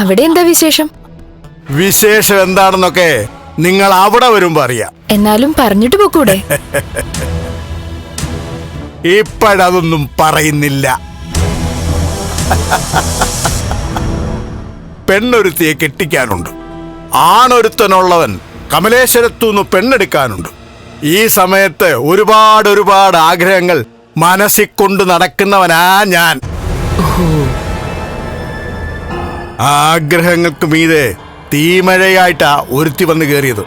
അവിടെ എന്താ വിശേഷം? വിശേഷം എന്താണെന്നൊക്കെ നിങ്ങൾ അവിടെ വരുമ്പോ അറിയാം. എന്നാലും പറഞ്ഞിട്ട് പോക്കൂടെ. ഇപ്പോഴതൊന്നും പറയുന്നില്ല. പെണ്ണൊരുത്തിയെ കെട്ടിക്കാനുണ്ട്. ആണൊരുത്തനുള്ളവൻ കമലേശ്വരത്തുനിന്ന് പെണ്ണെടുക്കാനുണ്ട്. ഈ സമയത്ത് ഒരുപാട് ഒരുപാട് ആഗ്രഹങ്ങൾ മനസ്സിൽ കൊണ്ട് നടക്കുന്നവനാ ഞാൻ. ആഗ്രഹങ്ങൾക്ക് മീതെ തീമഴയായിട്ടാ ഒരുത്തി വന്ന് കയറിയത്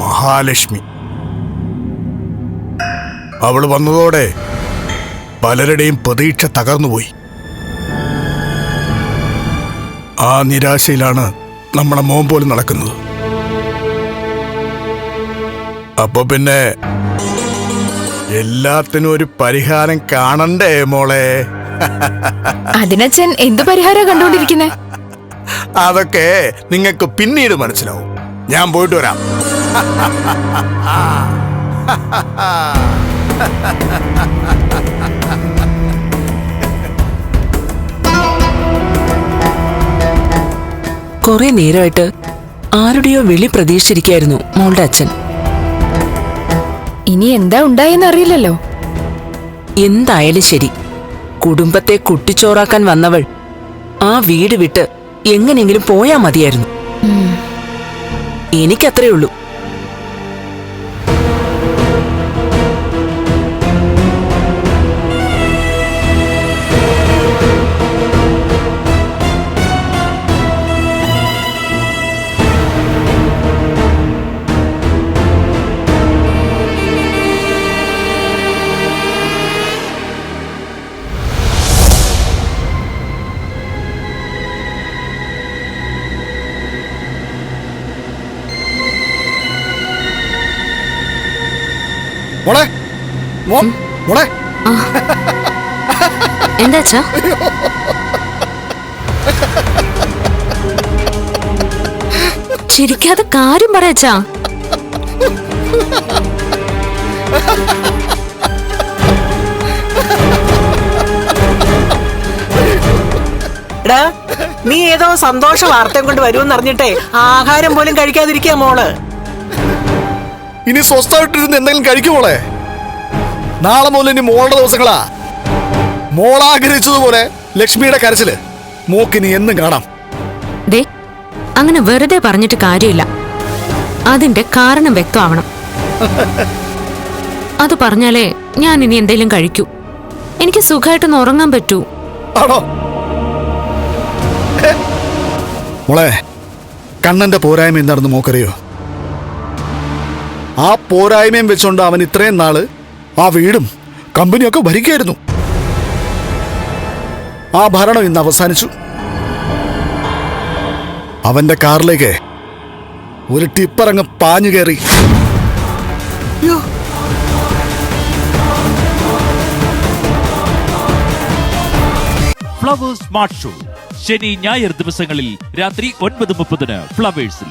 മഹാലക്ഷ്മി. അവൾ വന്നതോടെ പലരുടെയും പ്രതീക്ഷ തകർന്നുപോയി. ആ നിരാശയിലാണ് നമ്മുടെ മോൻ പോലും നടക്കുന്നത്. അപ്പൊ പിന്നെ എല്ലാത്തിനും ഒരു പരിഹാരം കാണണ്ടേ മോളെ? അതിനച്ഛൻ എന്ത് പരിഹാരം കണ്ടുകൊണ്ടിരിക്കുന്നേ? അതൊക്കെ നിങ്ങൾക്ക് പിന്നീട് മനസ്സിലാവും. ഞാൻ പോയിട്ട് വരാം. കുറെ നേരമായിട്ട് ആരുടെയോ വിളി പ്രതീക്ഷിച്ചിരിക്കായിരുന്നു മോളുടെ അച്ഛൻ. ഇനി എന്താ ഉണ്ടായെന്ന് അറിയില്ലല്ലോ. എന്തായാലും ശരി. കുടുംബത്തെ കുട്ടിച്ചോറാക്കാൻ വന്നവൾ ആ വീട് വിട്ട് എങ്ങനെയെങ്കിലും പോയാ മതിയായിരുന്നു. എനിക്കത്രേ ഉള്ളൂ. മോളെ മോ മോളെ. എന്താ അച്ഛാ? ചിരിക്കാതെ കാര്യം പറയച്ചാ നീ ഏതോ സന്തോഷ വാർത്തയും കൊണ്ട് വരുമെന്ന് അറിഞ്ഞിട്ടേ ആഹാരം പോലും കഴിക്കാതിരിക്കാ മോൾ. ഇനി സ്വസ്ഥമായിട്ടിരുന്ന് എന്തെങ്കിലും കഴിക്കുമോളെ നാളെ മുതൽ ഇനി മോളുടെ ദിവസങ്ങളാ. മോളാഗ്രഹിച്ചതുപോലെ ലക്ഷ്മിയുടെ കരച്ചിൽ. മോക്കിനി എന്നും കാണാം. ദേ അങ്ങനെ വെറുതെ പറഞ്ഞിട്ട് കാര്യമില്ല. അതിന്റെ കാരണം വ്യക്തമാവണം. അത് പറഞ്ഞാലേ ഞാൻ ഇനി എന്തെങ്കിലും കഴിക്കൂ. എനിക്ക് സുഖമായിട്ടൊന്ന് ഉറങ്ങാൻ പറ്റൂ. ആണോ? മോളെ കണ്ണന്റെ പോരായ്മ എന്താണെന്ന് മോക്കറിയോ? ആ പോരായ്മയും വെച്ചുകൊണ്ട് അവൻ ഇത്രയും നാൾ ആ വീടും കമ്പനിയൊക്കെ ഭരിക്കായിരുന്നു. ആ ഭരണം ഇന്ന് അവസാനിച്ചു. അവന്റെ കാറിലേക്ക് ഒരു ടിപ്പറങ്ങ് പാഞ്ഞു കയറി. Flowers smart show. ശനി ഞായർ ദിവസങ്ങളിൽ രാത്രി ഒൻപത് മുപ്പതിന് ഫ്ലവേഴ്സിൽ.